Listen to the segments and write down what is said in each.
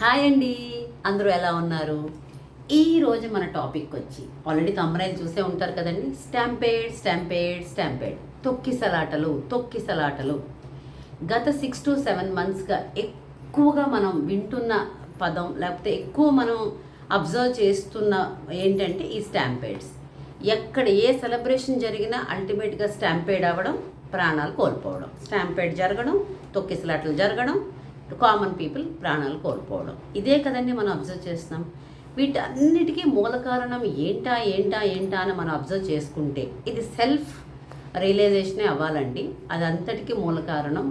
Hi అండి. అందరూ ఎలా ఉన్నారు? ఈరోజు మన టాపిక్ వచ్చి ఆల్రెడీ తమ్మరైలు చూసే ఉంటారు కదండి. Stampede stampede stampede. తొక్కిసలాటలు తొక్కిసలాటలు గత సిక్స్ టు సెవెన్ మంత్స్గా ఎక్కువగా మనం వింటున్న పదం లేకపోతే ఎక్కువ మనం అబ్జర్వ్ చేస్తున్న ఏంటంటే ఈ స్టాంపేడ్స్. ఎక్కడ ఏ సెలబ్రేషన్ జరిగినా అల్టిమేట్గా స్టాంపేడ్ అవ్వడం ప్రాణాలు కోల్పోవడం. స్టాంపేడ్ జరగడం తొక్కిసలాటలు జరగడం కామన్ పీపుల్ ప్రాణాలు కోల్పోవడం. ఇదే కదండి మనం అబ్జర్వ్ చేస్తున్నాం. వీటన్నిటికీ మూల కారణం ఏంటా ఏంటా ఏంటా అని మనం అబ్జర్వ్ చేసుకుంటే ఇది సెల్ఫ్ రియలైజేషనే అవ్వాలండి. అదంతటికీ మూల కారణం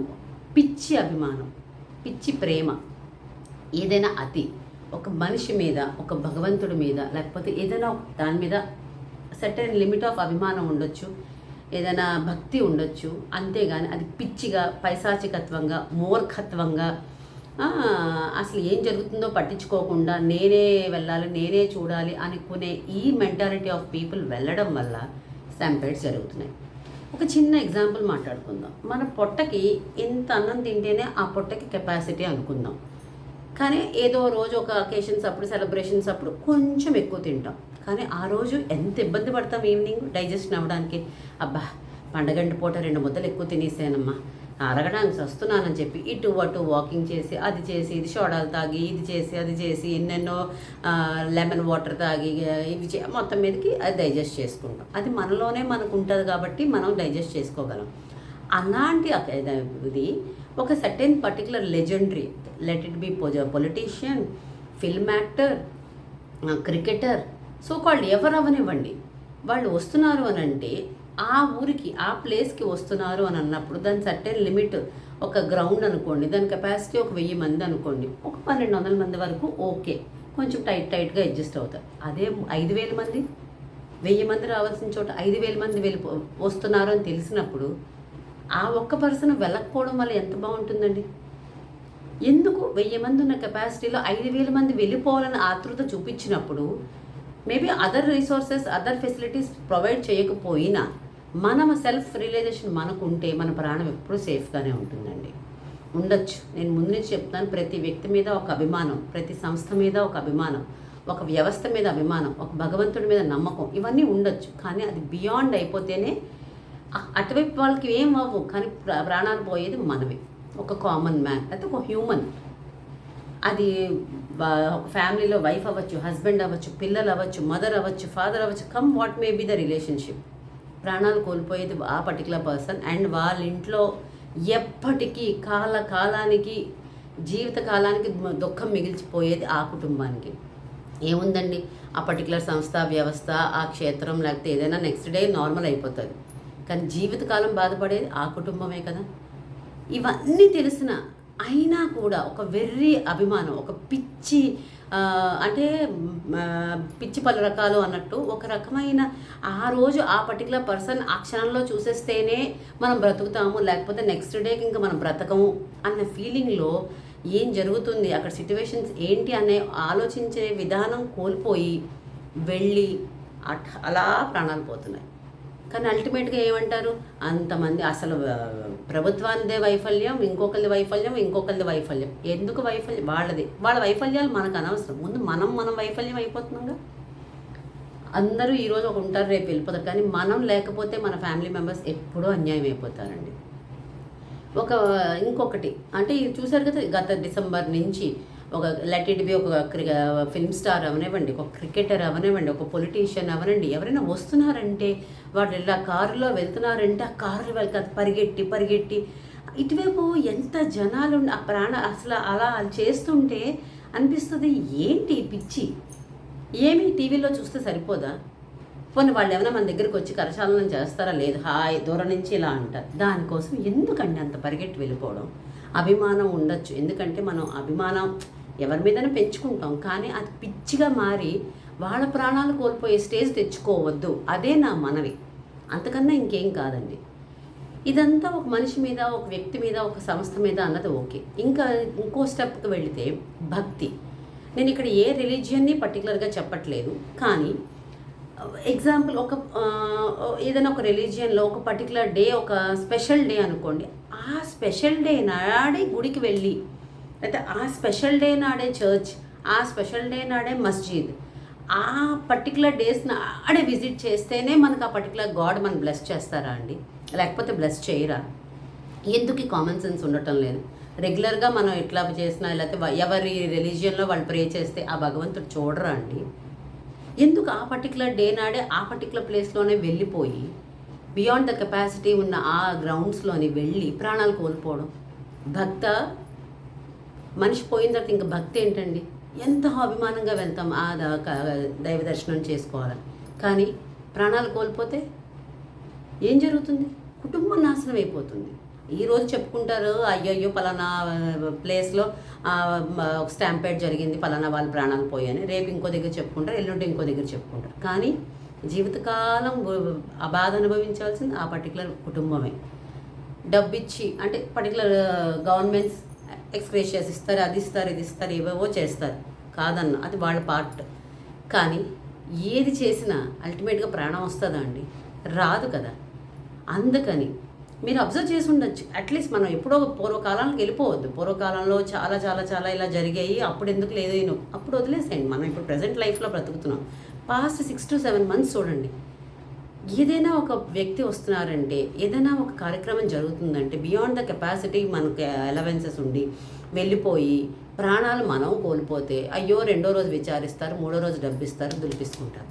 పిచ్చి అభిమానం పిచ్చి ప్రేమ. ఏదైనా అతి ఒక మనిషి మీద ఒక భగవంతుడి మీద లేకపోతే ఏదైనా దాని మీద సర్టెన్ లిమిట్ ఆఫ్ అభిమానం ఉండొచ్చు ఏదైనా భక్తి ఉండొచ్చు అంతేగాని అది పిచ్చిగా పైశాచికత్వంగా మూర్ఖత్వంగా అసలు ఏం జరుగుతుందో పట్టించుకోకుండా నేనే వెళ్ళాలి నేనే చూడాలి అనుకునే ఈ మెంటాలిటీ ఆఫ్ పీపుల్ వెళ్ళడం వల్ల స్టాంపేడ్స్ జరుగుతున్నాయి. ఒక చిన్న ఎగ్జాంపుల్ మాట్లాడుకుందాం. మన పొట్టకి ఇంత అన్నం తింటేనే ఆ పొట్టకి కెపాసిటీ అనుకుందాం. కానీ ఏదో రోజు ఒక అకేషన్స్ అప్పుడు సెలబ్రేషన్స్ అప్పుడు కొంచెం ఎక్కువ తింటాం. కానీ ఆ రోజు ఎంత ఇబ్బంది పడతాం ఈవినింగ్ డైజెషన్ అవ్వడానికి. అబ్బా పండగంటి పూట రెండు ముద్దలు ఎక్కువ తినేసానమ్మా. అరగడానికి వస్తున్నానని చెప్పి ఇటు అటు వాకింగ్ చేసి అది చేసి ఇది సోడాలు తాగి ఇది చేసి అది చేసి ఎన్నెన్నో లెమన్ వాటర్ తాగి ఇవి చే మొత్తం మీదకి అది డైజెస్ట్ చేసుకుంటాం. అది మనలోనే మనకు ఉంటుంది కాబట్టి మనం డైజెస్ట్ చేసుకోగలం. అలాంటి ఇది ఒక certain particular legendary let it be politician film actor cricketer so called ఎవరు అవనివ్వండి వాళ్ళు వస్తున్నారు అని అంటే ఆ ఊరికి ఆ ప్లేస్కి వస్తున్నారు అని అన్నప్పుడు దాని సర్టెన్ లిమిట్ ఒక గ్రౌండ్ అనుకోండి దాని కెపాసిటీ ఒక వెయ్యి మంది అనుకోండి ఒక పన్నెండు వందల మంది వరకు ఓకే కొంచెం టైట్ టైట్గా అడ్జస్ట్ అవుతారు. అదే ఐదు వేల మంది వెయ్యి మంది రావాల్సిన చోట ఐదు వేల మంది వెళ్ళిపో వస్తున్నారు అని తెలిసినప్పుడు ఆ ఒక్క పర్సన్ వెళ్ళకపోవడం వల్ల ఎంత బాగుంటుందండి? ఎందుకు వెయ్యి మంది ఉన్న కెపాసిటీలో ఐదు వేల మంది వెళ్ళిపోవాలని ఆతృత చూపించినప్పుడు maybe other resources other facilities provide చేయకపోయినా మనం సెల్ఫ్ రియలైజేషన్ మనకు ఉంటే మన ప్రాణం ఎప్పుడూ సేఫ్గానే ఉంటుందండి. ఉండొచ్చు. నేను ముందు నుంచి చెప్తాను ప్రతి వ్యక్తి మీద ఒక అభిమానం ప్రతి సంస్థ మీద ఒక అభిమానం ఒక వ్యవస్థ మీద అభిమానం ఒక భగవంతుడి మీద నమ్మకం ఇవన్నీ ఉండొచ్చు. కానీ అది బియాండ్ అయిపోతేనే అటువైపు వాళ్ళకి ఏం అవ్వవు. కానీ ప్రా- ప్రాణాలు పోయేది మనమే. ఒక కామన్ మ్యాన్ అయితే ఒక హ్యూమన్. అది ఒక ఫ్యామిలీలో వైఫ్ అవ్వచ్చు హస్బెండ్ అవ్వచ్చు పిల్లలు అవ్వచ్చు మదర్ అవ్వచ్చు ఫాదర్ అవ్వచ్చు come what may be the relationship. ప్రాణాలు కోల్పోయేది ఆ పర్టికులర్ పర్సన్ అండ్ వాళ్ళ ఇంట్లో ఎప్పటికీ కాల కాలానికి జీవిత కాలానికి దుఃఖం మిగిల్చిపోయేది ఆ కుటుంబానికి. ఏముందండి? ఆ పర్టికులర్ సంస్థ వ్యవస్థ ఆ క్షేత్రం లేకపోతే ఏదైనా నెక్స్ట్ డే నార్మల్ అయిపోతుంది. కానీ జీవితకాలం బాధపడేది ఆ కుటుంబమే కదా. ఇవన్నీ తెలిసిన అయినా కూడా ఒక వెర్రి అభిమానం ఒక పిచ్చి అంటే పిచ్చి పలు రకాలు అన్నట్టు ఒక రకమైన ఆ రోజు ఆ పర్టికులర్ పర్సన్ ఆ క్షణంలో చూసేస్తేనే మనం బ్రతుకుతాము లేకపోతే నెక్స్ట్ డేకి ఇంకా మనం బ్రతకము అన్న ఫీలింగ్లో ఏం జరుగుతుంది? అక్కడ సిచ్యువేషన్స్ ఏంటి అనే ఆలోచించే విధానం కోల్పోయి వెళ్ళి అట్ అలా ప్రాణాలు పోతున్నాయి. కానీ అల్టిమేట్గా ఏమంటారు? అంతమంది అసలు ప్రభుత్వానిదే వైఫల్యం ఇంకొకరిది వైఫల్యం ఇంకొకరిది వైఫల్యం. ఎందుకు వైఫల్యం? వాళ్ళది. వాళ్ళ వైఫల్యాలు మనకు అనవసరం. ముందు మనం మనం వైఫల్యం అయిపోతున్నాగా? అందరూ ఈరోజు ఒక ఉంటారు రేపు వెళ్ళిపోతారు. కానీ మనం లేకపోతే మన ఫ్యామిలీ మెంబర్స్ ఎప్పుడూ అన్యాయం అయిపోతారండి. ఒక ఇంకొకటి. అంటే ఇది చూసారు కదా గత డిసెంబర్ నుంచి ఒక లెట్ ఇట్ బి ఒక క్రి- ఫిల్మ్ స్టార్ అవనివ్వండి ఒక క్రికెటర్ అవనివ్వండి ఒక పొలిటీషియన్ అవనండి ఎవరైనా వస్తున్నారంటే వాళ్ళు ఇలా కారులో వెళ్తున్నారంటే ఆ కారులో వెళ్ళక పరిగెట్టి పరిగెట్టి ఇటువైపు ఎంత జనాలు ఆ ప్రాణ అసలు అలా చేస్తుంటే అనిపిస్తుంది ఏంటి పిచ్చి? ఏమి టీవీలో చూస్తే సరిపోదా? పోనీ వాళ్ళు ఏమైనా మన దగ్గరికి వచ్చి కరచాలనం చేస్తారా? లేదు హాయ్ దూరం నుంచి ఇలా అంటారు. దానికోసం ఎందుకండి అంత పరిగెట్టి వెళ్ళిపోవడం? అభిమానం ఉండొచ్చు. ఎందుకంటే మనం అభిమానం ఎవరి మీదైనా పెంచుకుంటాం కానీ అది పిచ్చిగా మారి వాళ్ళ ప్రాణాలు కోల్పోయే స్టేజ్ తెచ్చుకోవద్దు. అదే నా మనవి. అంతకన్నా ఇంకేం కాదండి. ఇదంతా ఒక మనిషి మీద ఒక వ్యక్తి మీద ఒక సంస్థ మీద అన్నది ఓకే. ఇంకా ఇంకో స్టెప్కి వెళితే భక్తి. నేను ఇక్కడ ఏ రిలీజియన్ని పర్టికులర్గా చెప్పట్లేదు కానీ ఎగ్జాంపుల్ ఒక ఏదైనా ఒక రిలీజియన్లో ఒక పర్టికులర్ డే ఒక స్పెషల్ డే అనుకోండి ఆ స్పెషల్ డే నాడే గుడికి వెళ్ళి అయితే ఆ స్పెషల్ డే నాడే చర్చ్ ఆ స్పెషల్ డే నాడే మస్జిద్ ఆ పర్టికులర్ డేస్ నాడే విజిట్ చేస్తేనే మనకు ఆ పర్టికులర్ గాడ్ మనం బ్లెస్ చేస్తారా అండి? లేకపోతే బ్లెస్ చేయరా? ఎందుకు ఈ కామన్ సెన్స్ ఉండటం లేదు? రెగ్యులర్గా మనం ఎట్లా చేసినా లేకపోతే ఎవరి రిలీజియన్లో వాళ్ళు ప్రే చేస్తే ఆ భగవంతుడు చూడరా అండి? ఎందుకు ఆ పర్టికులర్ డే నాడే ఆ పర్టికులర్ ప్లేస్లోనే వెళ్ళిపోయి బియాండ్ ద కెపాసిటీ ఉన్న ఆ గ్రౌండ్స్లోని వెళ్ళి ప్రాణాలు కోల్పోవడం? భక్త మనిషి పోయిన తర్వాత ఇంకా భక్తి ఏంటండి? ఎంత అభిమానంగా వెళ్తాం ఆ దైవ దర్శనం చేసుకోవాలని. కానీ ప్రాణాలు కోల్పోతే ఏం జరుగుతుంది? కుటుంబం నాశనం అయిపోతుంది. ఈరోజు చెప్పుకుంటారు అయ్యయ్యో పలానా ప్లేస్లో ఒక స్టాంపేడ్ జరిగింది పలానా వాళ్ళ ప్రాణాలు పోయాయని. రేపు ఇంకో దగ్గర చెప్పుకుంటారు ఎల్లుండి ఇంకో దగ్గర చెప్పుకుంటారు. కానీ జీవితకాలం ఆ బాధ అనుభవించాల్సింది ఆ పర్టికులర్ కుటుంబమే. డబ్బు ఇచ్చి అంటే పర్టికులర్ గవర్నమెంట్స్ ఎక్స్ప్రెషన్స్ ఇస్తారు అది ఇస్తారు ఇది ఇస్తారు ఏవేవో చేస్తారు. కాదన్న అది వాళ్ళ పార్ట్ కానీ ఏది చేసినా అల్టిమేట్గా ప్రాణం వస్తుందా అండి? రాదు కదా. అందుకని మీరు అబ్జర్వ్ చేసి ఉండొచ్చు. అట్లీస్ట్ మనం ఎప్పుడో పూర్వకాలానికి వెళ్ళిపోవద్దు. పూర్వకాలంలో చాలా చాలా చాలా ఇలా జరిగాయి. అప్పుడు ఎందుకు లేదు? అప్పుడు వదిలేసేయండి. మనం ఇప్పుడు ప్రజెంట్ లైఫ్లో బ్రతుకుతున్నాం. Past six to seven months చూడండి. ఏదైనా ఒక వ్యక్తి వస్తున్నారంటే ఏదైనా ఒక కార్యక్రమం జరుగుతుందంటే బియాండ్ ద కెపాసిటీ మనకి అలవెన్సెస్ ఉండి వెళ్ళిపోయి ప్రాణాలు మనం కోల్పోతే అయ్యో రెండో రోజు విచారిస్తారు మూడో రోజు డబ్బిస్తారు దులిపిస్తుంటారు.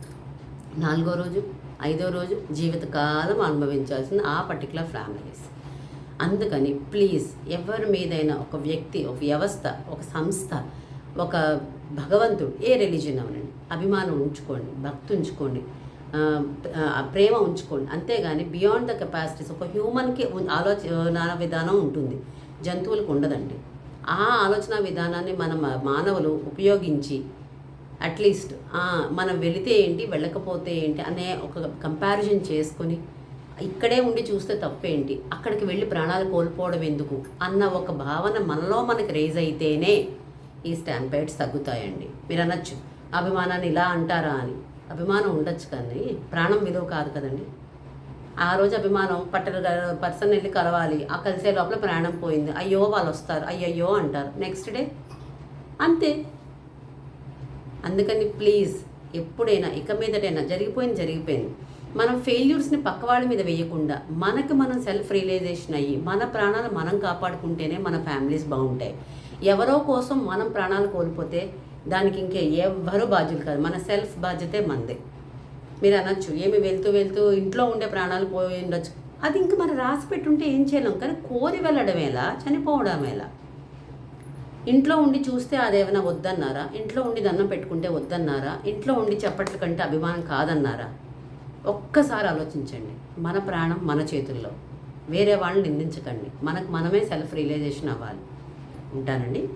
నాలుగో రోజు ఐదో రోజు జీవితకాలం అనుభవించాల్సిన ఆ పర్టికులర్ ఫ్యామిలీస్ అందుకని ప్లీజ్ ఎవరి మీదైనా ఒక వ్యక్తి ఒక వ్యవస్థ ఒక సంస్థ ఒక భగవంతుడు ఏ రిలీజన్ అవనండి అభిమానం ఉంచుకోండి భక్తి ఉంచుకోండి. ప్రేమ ఉంచుకోండి. అంతేగాని బియాండ్ ద కెపాసిటీస్ ఒక హ్యూమన్కి ఆలోచన విధానం ఉంటుంది. జంతువులకు ఉండదండి. ఆ ఆలోచన విధానాన్ని మన మానవులు ఉపయోగించి అట్లీస్ట్ మనం వెళితే ఏంటి వెళ్ళకపోతే ఏంటి అనే ఒక కంపారిజన్ చేసుకొని ఇక్కడే ఉండి చూస్తే తప్పేంటి? అక్కడికి వెళ్ళి ప్రాణాలు కోల్పోవడం ఎందుకు? అన్న ఒక భావన మనలో మనకి రేజ్ అయితేనే ఈ స్టాంపైడ్స్ తగ్గుతాయండి. మీరు అనొచ్చు. అభిమానాన్ని ఇలా అంటారా అని. అభిమానం ఉండొచ్చు కానీ ప్రాణం విలువ కాదు కదండి. ఆ రోజు అభిమానం పట్టణ పర్సన్ వెళ్ళి కలవాలి. ఆ కలిసే లోపల ప్రాణం పోయింది. అయ్యో వాళ్ళు వస్తారు. అయ్యయ్యో అంటారు. నెక్స్ట్ డే అంతే. అందుకని ప్లీజ్ ఎప్పుడైనా ఇక మీదటైనా జరిగిపోయింది జరిగిపోయింది. మనం ఫెయిల్యూర్స్ని పక్క వాళ్ళ మీద వేయకుండా మనకు మనం సెల్ఫ్ రియలైజేషన్ అయ్యి మన ప్రాణాలు మనం కాపాడుకుంటేనే మన ఫ్యామిలీస్ బాగుంటాయి. ఎవరో కోసం మనం ప్రాణాలు కోల్పోతే దానికి ఇంకే ఎవ్వరూ బాధ్యులు కాదు. మన సెల్ఫ్ బాధ్యతే మనదే మీరు అనొచ్చు. ఏమి వెళ్తూ వెళ్తూ ఇంట్లో ఉండే ప్రాణాలు పోయి ఉండొచ్చు. అది ఇంక మనం రాసి పెట్టుంటే ఏం చేయలేం. కానీ కోరి వెళ్ళడం ఎలా? చనిపోవడం ఎలా? ఇంట్లో ఉండి చూస్తే అదేమైనా వద్దన్నారా? ఇంట్లో ఉండి దండం పెట్టుకుంటే వద్దన్నారా? ఇంట్లో ఉండి చెప్పట్ల కంటే అభిమానం కాదన్నారా? ఒక్కసారి ఆలోచించండి. మన ప్రాణం మన చేతుల్లో. వేరే వాళ్ళని నిందించకండి. మనకు మనమే సెల్ఫ్ రియలైజేషన్ అవ్వాలి. ఉంటానండి.